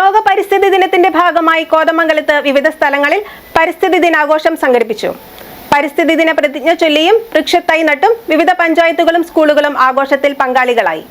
ലോക പരിസ്ഥിതി ദിനത്തിന്റെ ഭാഗമായി കോതമംഗലത്ത് വിവിധ സ്ഥലങ്ങളിൽ പരിസ്ഥിതി ദിനാഘോഷം സംഘടിപ്പിച്ചു. പരിസ്ഥിതി ദിന പ്രതിജ്ഞ ചൊല്ലിയും വൃക്ഷത്തൈ നട്ടും വിവിധ പഞ്ചായത്തുകളും സ്കൂളുകളും ആഘോഷത്തിൽ പങ്കാളികളായി.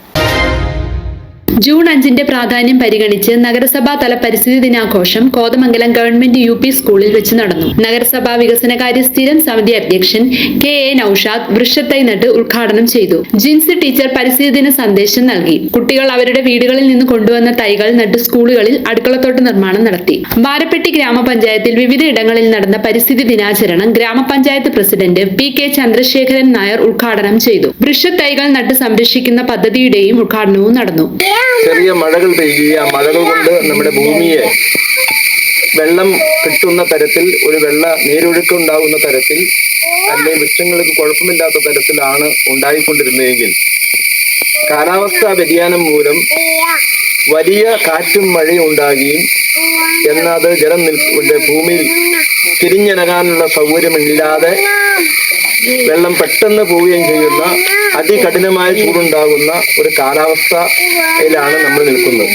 ജൂൺ അഞ്ചിന്റെ പ്രാധാന്യം പരിഗണിച്ച് നഗരസഭാ തല പരിസ്ഥിതി ദിനാഘോഷം കോതമംഗലം ഗവൺമെന്റ് യു പി സ്കൂളിൽ വെച്ച് നടന്നു. നഗരസഭാ വികസനകാര്യ സ്ഥിരം സമിതി അധ്യക്ഷൻ കെ എ നൌഷാദ് വൃക്ഷത്തൈ നട്ട് ഉദ്ഘാടനം ചെയ്തു. ജിൻസ് ടീച്ചർ പരിസ്ഥിതി ദിന സന്ദേശം നൽകി. കുട്ടികൾ അവരുടെ വീടുകളിൽ നിന്ന് കൊണ്ടുവന്ന തൈകൾ നട്ട് സ്കൂളുകളിൽ അടുക്കളത്തോട്ട് നിർമ്മാണം നടത്തി. വാരപ്പെട്ടി ഗ്രാമപഞ്ചായത്തിൽ വിവിധ ഇടങ്ങളിൽ നടന്ന പരിസ്ഥിതി ദിനാചരണം ഗ്രാമപഞ്ചായത്ത് president P K Chandrasekharan Nair ഉദ്ഘാടനം ചെയ്തു. വൃക്ഷത്തൈകൾ നട്ട് സംരക്ഷിക്കുന്ന പദ്ധതിയുടെയും ഉദ്ഘാടനവും നടന്നു. ചെറിയ മഴകൾ പെയ്യുക മഴകൾ കൊണ്ട് നമ്മുടെ ഭൂമിയെ വെള്ളം കിട്ടുന്ന തരത്തിൽ ഒരു വെള്ള നീരൊഴുക്ക് ഉണ്ടാകുന്ന തരത്തിൽ അല്ലെങ്കിൽ വൃക്ഷങ്ങൾക്ക് കുഴപ്പമില്ലാത്ത തരത്തിലാണ് ഉണ്ടായിക്കൊണ്ടിരുന്നതെങ്കിൽ കാലാവസ്ഥാ വ്യതിയാനം മൂലം വലിയ കാറ്റും മഴയും ഉണ്ടാകുകയും എന്നാൽ അത് ജലം നിൽക്കുന്ന ഭൂമിയിൽ തിരിഞ്ഞിറങ്ങാനുള്ള സൗകര്യമില്ലാതെ വെള്ളം പെട്ടെന്ന് പോവുകയും ചെയ്യുന്ന അതികഠിനമായ ചൂടുണ്ടാകുന്ന ഒരു കാലാവസ്ഥയിലാണ് നമ്മൾ നിൽക്കുന്നത്.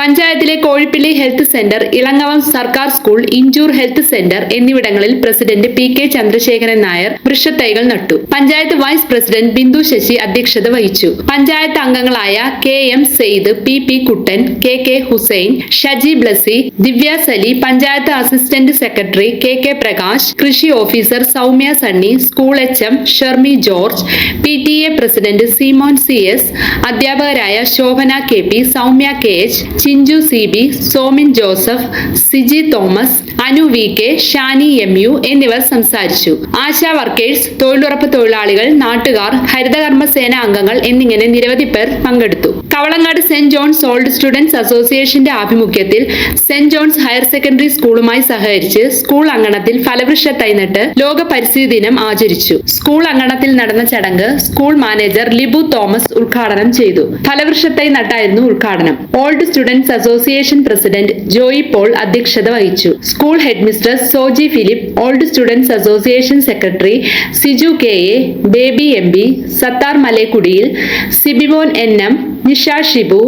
പഞ്ചായത്തിലെ കോഴിപ്പിള്ളി ഹെൽത്ത് സെന്റർ ഇളങ്ങവം സർക്കാർ സ്കൂൾ ഇഞ്ചൂർ ഹെൽത്ത് സെന്റർ എന്നിവിടങ്ങളിൽ president P K Chandrasekharan Nair വൃക്ഷത്തൈകൾ നട്ടു. പഞ്ചായത്ത് വൈസ് പ്രസിഡന്റ് ബിന്ദു ശശി അധ്യക്ഷത വഹിച്ചു. പഞ്ചായത്ത് അംഗങ്ങളായ K M Sayed P P Kuttan K K Hussain Shaji Blessy Divya Sali panchayat assistant secretary K K Prakash കൃഷി officer Soumya Sunny school H M Shermi George P T A president Simon C S അധ്യാപകരായ Shobhana K P Soumya K H Chinchu C B Somin Joseph Siji Thomas Anu V K Shani M U എന്നിവർ സംസാരിച്ചു. ASHA workers തൊഴിലുറപ്പ് തൊഴിലാളികൾ നാട്ടുകാർ ഹരിതകർമ്മ സേന അംഗങ്ങൾ എന്നിങ്ങനെ നിരവധി പേർ പങ്കെടുത്തു. Kavalangad saint John's old students അസോസിയേഷന്റെ ആഭിമുഖ്യത്തിൽ സെന്റ് ജോൺസ് ഹയർ സെക്കൻഡറി സ്കൂളുമായി സഹകരിച്ച് സ്കൂൾ അങ്കണത്തിൽ ഫലവൃക്ഷ തൈനട്ട് ലോക പരിസ്ഥിതി ദിനം ആചരിച്ചു. സ്കൂൾ അങ്കണത്തിൽ നടന്ന ചടങ്ങ് സ്കൂൾ മാനേജർ ലിബു തോമസ് ഉദ്ഘാടനം ചെയ്തു. ഫലവൃക്ഷത്തൈ നട്ടായിരുന്നു ഉദ്ഘാടനം. Old students association president Joy Paul അധ്യക്ഷത വഹിച്ചു. School headmistress Soji Philip old students association secretary Siju K A Baby M B Sattar മലേക്കുടിയിൽ Sibimon N M Nisha Shibu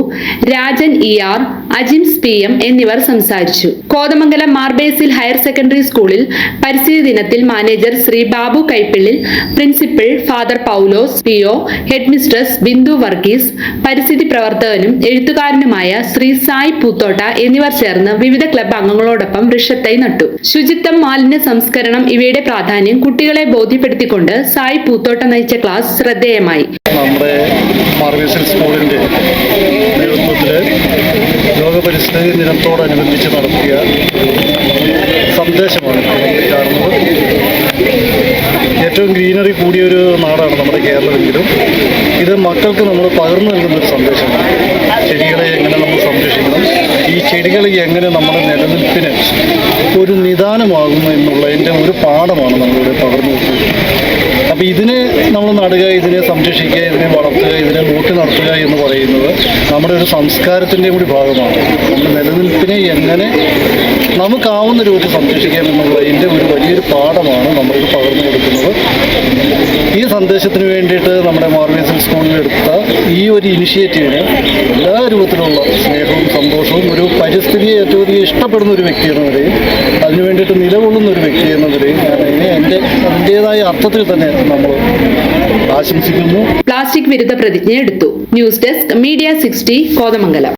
Rajan E R Ajims P M എന്നിവർ സംസാരിച്ചു. Kothamangalam Mar Basil higher secondary സ്കൂളിൽ പരിസ്ഥിതി ദിനത്തിൽ manager Shri Babu Kaippillil principal father Paulose P O headmistress Bindu Varghese പരിസ്ഥിതി പ്രവർത്തകനും എഴുത്തുകാരനുമായ ശ്രീ സായ് പൂത്തോട്ട എന്നിവർ ചേർന്ന് വിവിധ ക്ലബ് അംഗങ്ങളോടൊപ്പം വൃക്ഷത്തൈ നട്ടു. ശുചിത്വം മാലിന്യ സംസ്കരണം ഇവയുടെ പ്രാധാന്യം കുട്ടികളെ ബോധ്യപ്പെടുത്തിക്കൊണ്ട് സായ് പൂത്തോട്ട നയിച്ച ക്ലാസ് ശ്രദ്ധേയമായി. നമ്മുടെ മാർവേസൽ സ്കൂളിന്റെ നേതൃത്വത്തിൽ ലോക പരിസ്ഥിതി ദിനത്തോടനുബന്ധിച്ച് നടത്തിയ സന്ദേശമാണ് കാണുന്നത്. ഏറ്റവും ഗ്രീനറി കൂടിയൊരു നാടാണ് നമ്മുടെ കേരളമെങ്കിലും ഇത് മക്കൾക്ക് നമ്മൾ പകർന്നു നൽകുന്നൊരു സന്ദേശമാണ്. ചെടികളെ എങ്ങനെ നമ്മൾ സംരക്ഷിക്കണം ഈ ചെടികൾ എങ്ങനെ നമ്മുടെ നിലനിൽപ്പിന് ഒരു നിദാനമാകുന്നു എന്നുള്ളതിന്റെ ഒരു പാഠമാണ് നമ്മളിവിടെ പകർന്നു കൊടുക്കുന്നത് അപ്പോൾ ഇതിനെ നമ്മൾ നടുക ഇതിനെ സംരക്ഷിക്കുക ഇതിനെ വളർത്തുക ഇതിനെ നോക്കി നടത്തുക എന്ന് പറയുന്നത് നമ്മുടെ ഒരു സംസ്കാരത്തിന്റെ കൂടി ഭാഗമാണ്. നമ്മുടെ നിലനിൽപ്പിനെ എങ്ങനെ നമുക്കാവുന്ന രൂപത്തിൽ സംരക്ഷിക്കാം എന്നുള്ളതിന്റെ ഒരു വലിയൊരു പാഠമാണ് നമ്മളിത് പകർന്നു കൊടുക്കുന്നത്. ഈ സന്ദേശത്തിന് വേണ്ടിയിട്ട് നമ്മുടെ മാർവേസൽ സ്കൂളിൽ എടുത്ത ഈ ഒരു ഇനിഷ്യേറ്റീവിന് എല്ലാ രൂപത്തിലുള്ള സ്നേഹവും സന്തോഷവും ഒരു പരിസ്ഥിതിയെ ഏറ്റവും അധികം ഇഷ്ടപ്പെടുന്ന ഒരു വ്യക്തി എന്ന നിലയിൽ അതിനു വേണ്ടിയിട്ട് നിലകൊള്ളുന്ന ഒരു വ്യക്തി എന്ന നിലയിൽ ഞാൻ അതിന്റേതായ അർത്ഥത്തിൽ തന്നെ നമ്മൾ ആശംസിക്കുന്നു. പ്ലാസ്റ്റിക് വിരുദ്ധ പ്രതിജ്ഞ എടുത്തു news desk media sixty Kothamangalam.